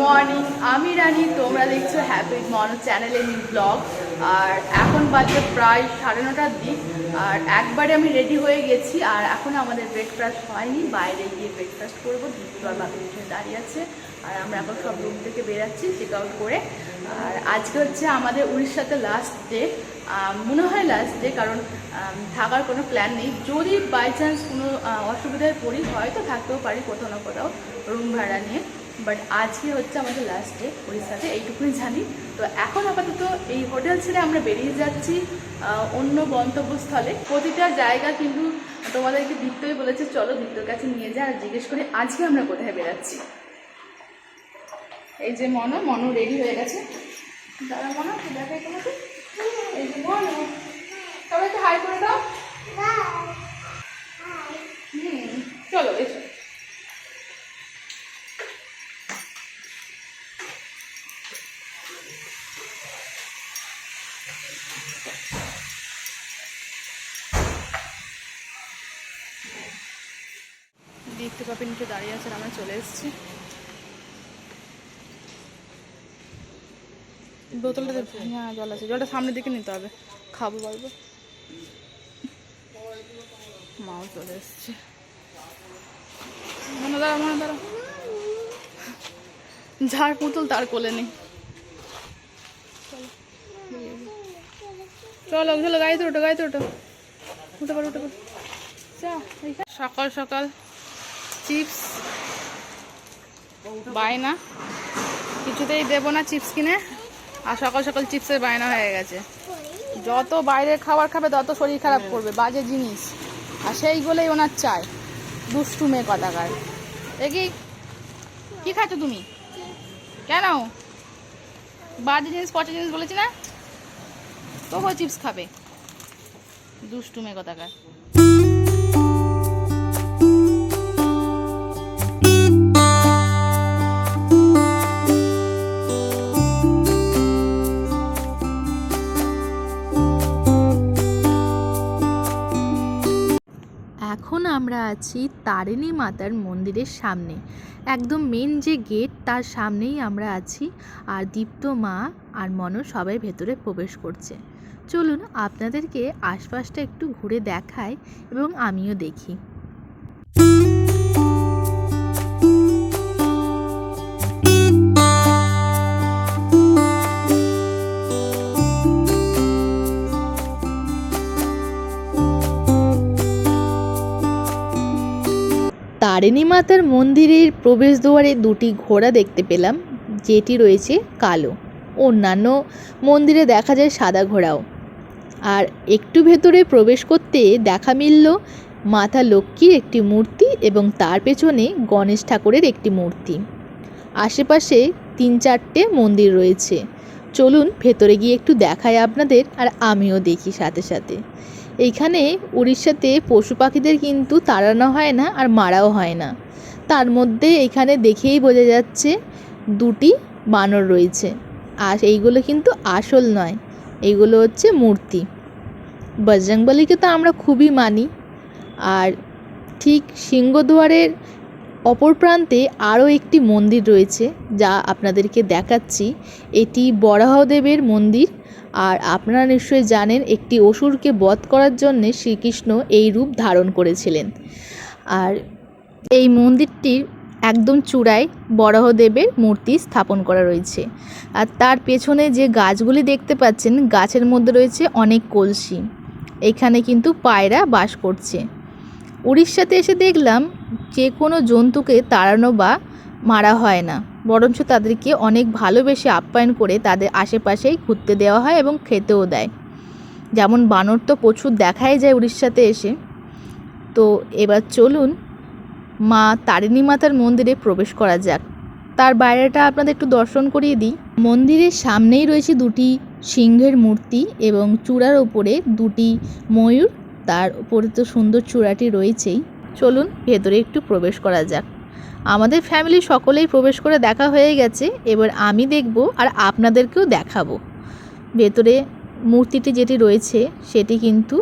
Morning আমি রানি, তোমরা দেখছ হ্যাপি মর্নিং চ্যানেলে নিউ ব্লগ আর এখন বাজে প্রায় সাড়ে নটার দিক। আর একবারে আমি রেডি হয়ে গেছি। আর এখন আমাদের ব্রেকফাস্ট হয়নি। বাইরে গিয়ে ব্রেকফাস্ট করব। দুপুর বাকি উঠে দাঁড়িয়ে আছে। আর আমরা এখন সব রুম থেকে বেরাচ্ছি চেক আউট করে। আর আজকে হচ্ছে আমাদের উড়িষ্যাতে লাস্ট ডে মনে হয় লাস্ট ডে কারণ থাকার কোনো প্ল্যান নেই। যদি বাই চান্স কোনো অসুবিধায় পড়ি, হয়তো থাকতেও পারি কোথাও না কোথাও রুম ভাড়া নিয়ে। বাট আজকে হচ্ছে আমাদের লাস্ট ডে উড়িষ্যাতে এইটুকুই জানি। তো এখন আপাতত এই হোটেল ছেড়ে আমরা বেরিয়ে যাচ্ছি অন্য গন্তব্যস্থলে। প্রতিটা জায়গা কিন্তু তোমাদেরকে দীপ্তই বলেছে চলো দীপ্তর কাছে নিয়ে যা আর জিজ্ঞেস করি আজকে আমরা কোথায় বেরাচ্ছি এই যে মনো মনো রেডি হয়ে গেছে। দাদা মনো একটু দেখাই তোমাকে। এই যে মনো হাই করে দাও। চলো এসো। দীপ্তি পাপি নিচে দাঁড়িয়ে আছেন, আমরা চলে এসেছি। বোতলটা হ্যাঁ জল আছে। জলটা সামনের দিকে নিতে হবে। খাব, বলব। মাও চলে এসছে। মনে দাঁড়া মনে দাঁড়া যার পুতুল, তার কোলে নেই। চলো চলো, গাড়িতে ওঠো গাড়িতে ওঠো উঠে পারো উঠে পারো। সকাল সকাল। চিপস। বায়না। কিছুতেই দেবো না চিপস কিনে। আর সকাল সকাল চিপসের বায়না হয়ে গেছে। যত বাইরের খাবার খাবে, তত শরীর খারাপ করবে। বাজে জিনিস। আর সেইগুলোই ওনার চাই দুষ্টু মেয়ে কথাকার। দেখি কি? খাচ্ছ তুমি? কেন? বাজে জিনিস, পচা জিনিস বলেছি না? তবুও চিপস খাবে। দুষ্টু মেয়ে কথাকার। আছি তারিণী মাতার মন্দিরের সামনে। একদম মেন যে গেট তার সামনেই আমরা আছি। আর দীপ্ত মা আর মনো সবাই ভেতরে প্রবেশ করছে। চলুন আপনাদেরকে আশপাশটা একটু ঘুরে দেখায় এবং আমিও দেখি। তারিণী মাতার মন্দিরের প্রবেশদ্বারে দুটি ঘোড়া দেখতে পেলাম, যেটি রয়েছে কালো। অন্যান্য মন্দিরে দেখা যায় সাদা ঘোড়াও। আর একটু ভেতরে প্রবেশ করতে দেখা মিলল মাতা লক্ষ্মীর একটি মূর্তি এবং তার পেছনে গণেশ ঠাকুরের একটি মূর্তি। আশেপাশে তিন চারটে মন্দির রয়েছে। চলুন ভেতরে গিয়ে একটু দেখাই আপনাদের আর আমিও দেখি সাথে সাথে। এইখানে উড়িষ্যাতে পশু পাখিদের কিন্তু তাড়ানো হয় না আর মারাও হয় না। তার মধ্যে এখানে দেখেই বোঝা যাচ্ছে দুটি বানর রয়েছে। আর এইগুলো কিন্তু আসল নয়, এইগুলো হচ্ছে মূর্তি। বজরংবলীকে তো আমরা খুবই মানি। আর ঠিক সিংহদুয়ারের অপর প্রান্তে আরও একটি মন্দির রয়েছে যা আপনাদেরকে দেখাচ্ছি। এটি বরাহদেবের মন্দির আর আপনারা নিশ্চয়ই জানেন একটি অসুরকে বধ করার জন্যে শ্রীকৃষ্ণ এই রূপ ধারণ করেছিলেন। আর এই মন্দিরটির একদম চূড়ায় বরাহদেবের মূর্তি স্থাপন করা রয়েছে। আর তার পেছনে যে গাছগুলি দেখতে পাচ্ছেন, গাছের মধ্যে রয়েছে অনেক কলসি। এখানে কিন্তু পায়রা বাস করছে। উড়িষ্যাতে এসে দেখলাম যে কোনো জন্তুকে তাড়ানো বা মারা হয় না। বরঞ্চ তাদেরকে অনেক ভালোবেসে আপ্যায়ন করে তাদের আশেপাশেই ঘুরতে দেওয়া হয় এবং খেতেও দেয়। যেমন বানর তো প্রচুর দেখাই যায় উড়িষ্যাতে এসে। তো এবার চলুন মা তারিণী মাতার মন্দিরে প্রবেশ করা যাক। তার বাইরেটা আপনাদের একটু দর্শন করিয়ে দিই। মন্দিরের সামনেই রয়েছে দুটি সিংহের মূর্তি এবং চূড়ার ওপরে দুটি ময়ূর। তার উপরে তো সুন্দর চূড়াটি রয়েছেই। চলুন ভেতরে একটু প্রবেশ করা যাক। আমাদের ফ্যামিলি সকলেই প্রবেশ করে দেখা হয়ে গেছে, এবার আমি দেখব আর আপনাদেরকেও দেখাবো। ভেতরে মূর্তিটি যেটি রয়েছে, সেটি কিন্তু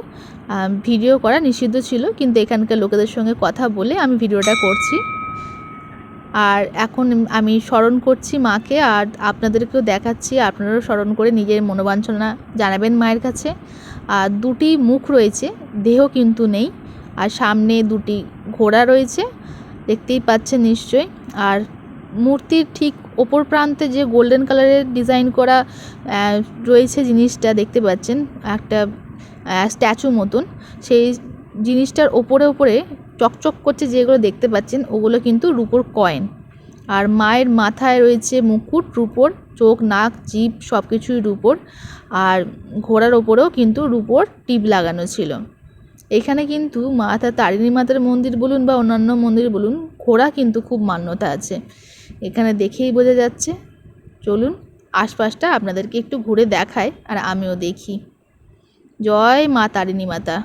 ভিডিও করা নিষিদ্ধ ছিল, কিন্তু এখানকার লোকেদের সঙ্গে কথা বলে আমি ভিডিওটা করছি। আর এখন আমি স্মরণ করছি মাকে, আর আপনাদেরকেও দেখাচ্ছি, আপনারাও স্মরণ করে নিজের মনোবাঞ্ছনা জানাবেন মায়ের কাছে। আর দুটি মুখ রয়েছে, দেহ কিন্তু নেই। আর সামনে দুটি ঘোড়া রয়েছে, দেখতেই পাচ্ছেন নিশ্চয়ই। আর মূর্তির ঠিক ওপর প্রান্তে যে গোল্ডেন কালারের ডিজাইন করা রয়েছে জিনিসটা দেখতে পাচ্ছেন, একটা স্ট্যাচু মতন। সেই জিনিসটার ওপরে ওপরে চকচক করছে যেগুলো দেখতে পাচ্ছেন, ওগুলো কিন্তু রূপোর কয়েন। আর মায়ের মাথায় রয়েছে মুকুট, রূপোর চোখ, নাক, জিভ সব কিছুই রূপোর। আর ঘোড়ার ওপরেও কিন্তু রূপোর টিপ লাগানো ছিল। এখানে কিন্তু মাতা তারিণী মাতার মন্দির বলুন বা অন্যান্য মন্দির বলুন, ঘোড়া কিন্তু খুব মান্যতা আছে। এখানে দেখেই বোঝা যাচ্ছে। চলুন, আশপাশটা আপনাদেরকে একটু ঘুরে দেখায় আর আমিও দেখি। জয় মা তারিণী মাতা।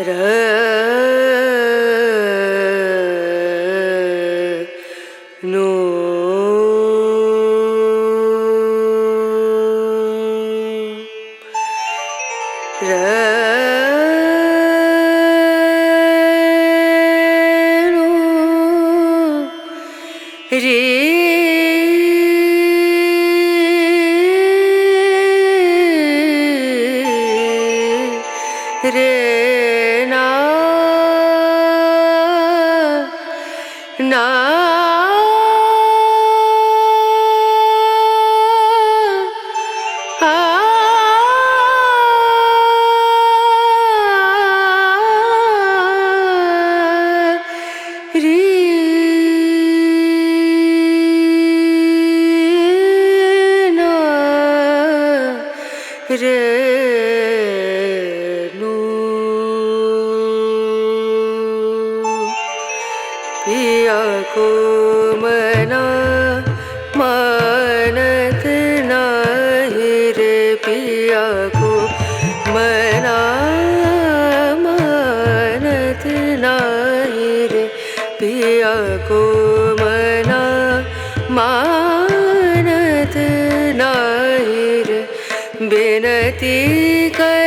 र রে पिया को मना मानत नाही रे पिया को मना मानत नाही रे पिया को मना मानत नाही रे बिनती करते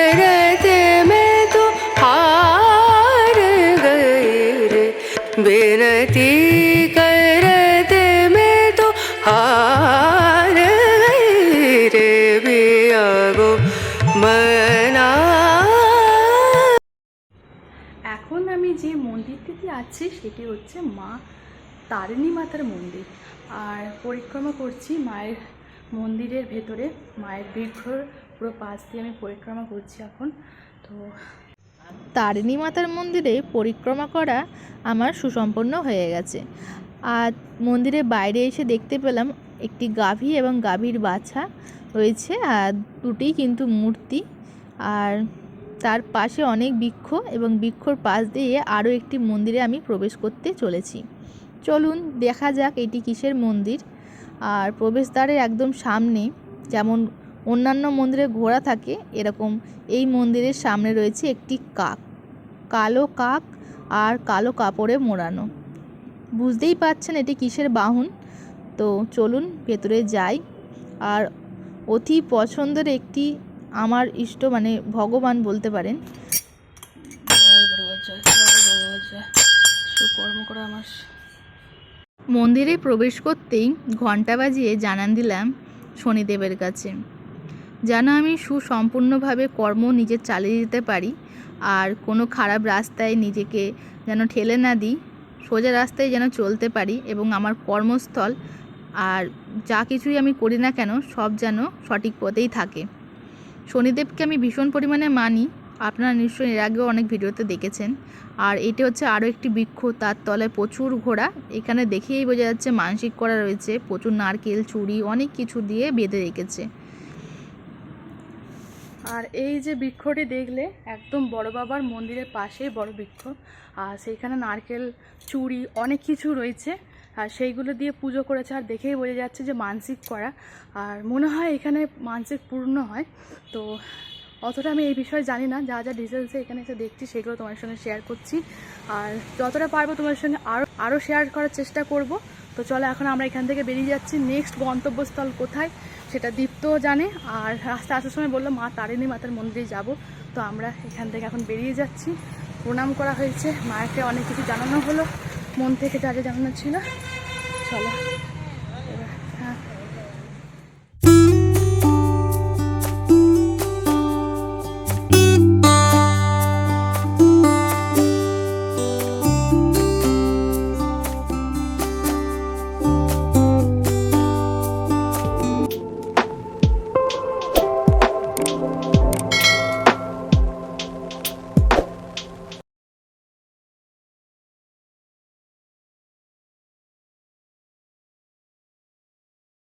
আমি যে মন্দিরটিতে আছি, সেটি হচ্ছে মা তারিণী মাতার মন্দির। আর পরিক্রমা করছি মায়ের মন্দিরের ভেতরে, মায়ের বৃক্ষর পুরো পাশ দিয়ে আমি পরিক্রমা করছি এখন। তো তারিণী মাতার মন্দিরে পরিক্রমা করা আমার সুসম্পন্ন হয়ে গেছে। আর মন্দিরের বাইরে এসে দেখতে পেলাম একটি গাভী এবং গাভীর বাছা রয়েছে, আর দুটি কিন্তু মূর্তি। আর তার পাশে অনেক বৃক্ষ এবং বৃক্ষর পাশ দিয়ে আরও একটি মন্দিরে আমি প্রবেশ করতে চলেছি। চলুন দেখা যাক এটি কিসের মন্দির। আর প্রবেশদ্বারের একদম সামনে যেমন অন্যান্য মন্দিরে ঘোড়া থাকে, এরকম এই মন্দিরের সামনে রয়েছে একটি কাক। কালো কাক আর কালো কাপড়ে মোড়ানো। বুঝতেই পাচ্ছেন এটি কিসের বাহন? তো চলুন ভেতরে যাই। আর অতি পছন্দের একটি আমার ইষ্ট মানে ভগবান বলতে পারেন। আমার মন্দিরে প্রবেশ করতেই ঘণ্টা বাজিয়ে জানান দিলাম শনিদেবের কাছে। যেন আমি সুসম্পূর্ণভাবে কর্ম নিজে চালিয়ে যেতে পারি আর কোনো খারাপ রাস্তায় নিজেকে যেন ঠেলে না দিই, সোজা রাস্তায় যেন চলতে পারি এবং আমার কর্মস্থল আর যা কিছুই আমি করি না কেন সব যেন সঠিক পথেই থাকে। শনিদেবকে আমি ভীষণ পরিমাণে মানি। আপনারা নিশ্চয়ই এর আগেও অনেক ভিডিওতে দেখেছেন। আর এটি হচ্ছে আরও একটি বৃক্ষ, তার তলায় প্রচুর ঘোড়া। এখানে দেখেই বোঝা যাচ্ছে মানসিক করা রয়েছে, প্রচুর নারকেল চুড়ি অনেক কিছু দিয়ে বেঁধে রেখেছে। আর এই যে বৃক্ষটি দেখলে, একদম বড় বাবার মন্দিরের পাশেই বড় বৃক্ষ। আর সেইখানে নারকেল চুড়ি অনেক কিছু রয়েছে। আর সেইগুলো দিয়ে পুজো করেছে। আর দেখেই বোঝা যাচ্ছে যে মানসিক করা। আর মনে হয় এখানে মানসিক পূর্ণ হয়। তো অতটা আমি এই বিষয়ে জানি না। যা যা ডিটেলসে এখানে এসে দেখছি, সেগুলো তোমার সঙ্গে শেয়ার করছি। আর যতটা পারব তোমার সঙ্গে আরও আরও শেয়ার করার চেষ্টা করব। তো চলো, এখন আমরা এখান থেকে বেরিয়ে যাচ্ছি। নেক্সট গন্তব্যস্থল কোথায়, সেটা দীপ্তও জানে। আর রাস্তা আসার সময় বলল মা তারিণী মাতার মন্দিরে যাব। তো আমরা এখান থেকে এখন বেরিয়ে যাচ্ছি। প্রণাম করা হয়েছে। মাকে অনেক কিছু জানানো হলো। মন থেকে যা যা জানানো ছিল। চলো।